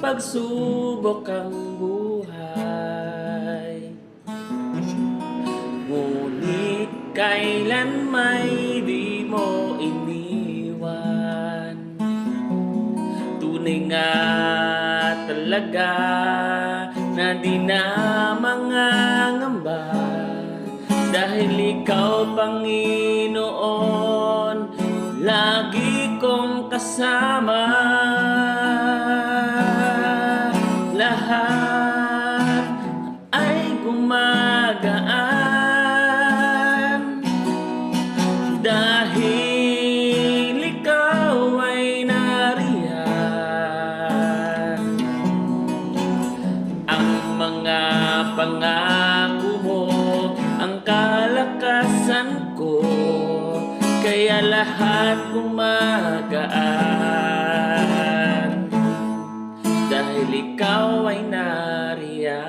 pagsubok ang buhay. Ngunit kailan may di mo iniwan? Tunay nga talaga na di na mangangamba. Dahil ikaw, Panginoon, lagi kong kasama Lahat ay gumagaan. Dahil ikaw ay nariyan. Ang mga pangako mo Ang kalakasan ko Kaya lahat gumagaan dahil ikaw ay nariyan.